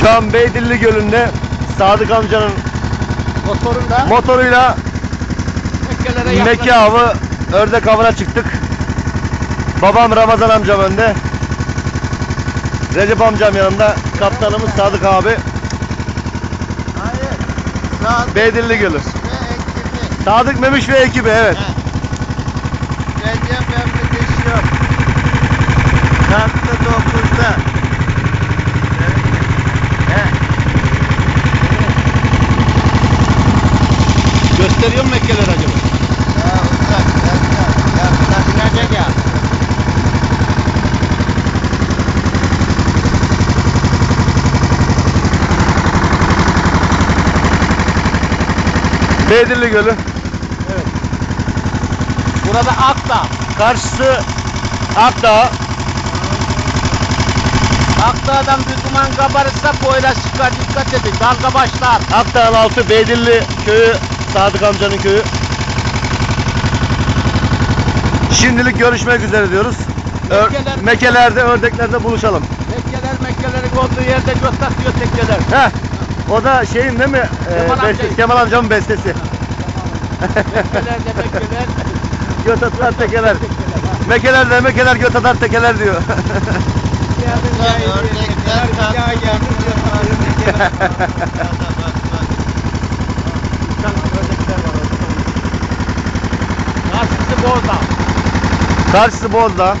Şu an Beydilli Gölü'nde Sadık amcanın Motorunda motoruyla yaklaşık. Mekke avı, ördek avına çıktık. Babam Ramazan amcam önde. Recep amcam yanımda. Kaptanımız Sadık abi. Hayır. Saat Beydilli Gölü. ve ekibi. Sadık Memiş ve ekibi evet. He. Recep emri düşüyor. Saat 9'da. He. Gösteriyor mu Mekke'ler acaba? Ya uzak. Ya inecek ya. Gölü. Evet. Burada Akdağ. Karşısı Akdağ. Akdağ'dan bir duman kabarırsa Poyraz çıkar dikkat edin. Dalga başlar. Akdağ'ın altı Beydilli köyü. Sadık amcanın köyü. Şimdilik görüşmek üzere diyoruz. Ör- Mekkeler- Mekelerde, ördeklerde buluşalım. Mekkeler Mekkelerin olduğu yerde göt atıyor tekkeler. Heh. O da şeyin değil mi? Ee, Kemal bestesi, amcayı. Kemal amcamın bestesi. Mekkeler de Mekkeler. Göt atar tekeler. Ha. Mekelerde mekeler göt atar tekeler diyor. Ördekler bak. Uçan ördekler var orada. Karşısı Bozdağ.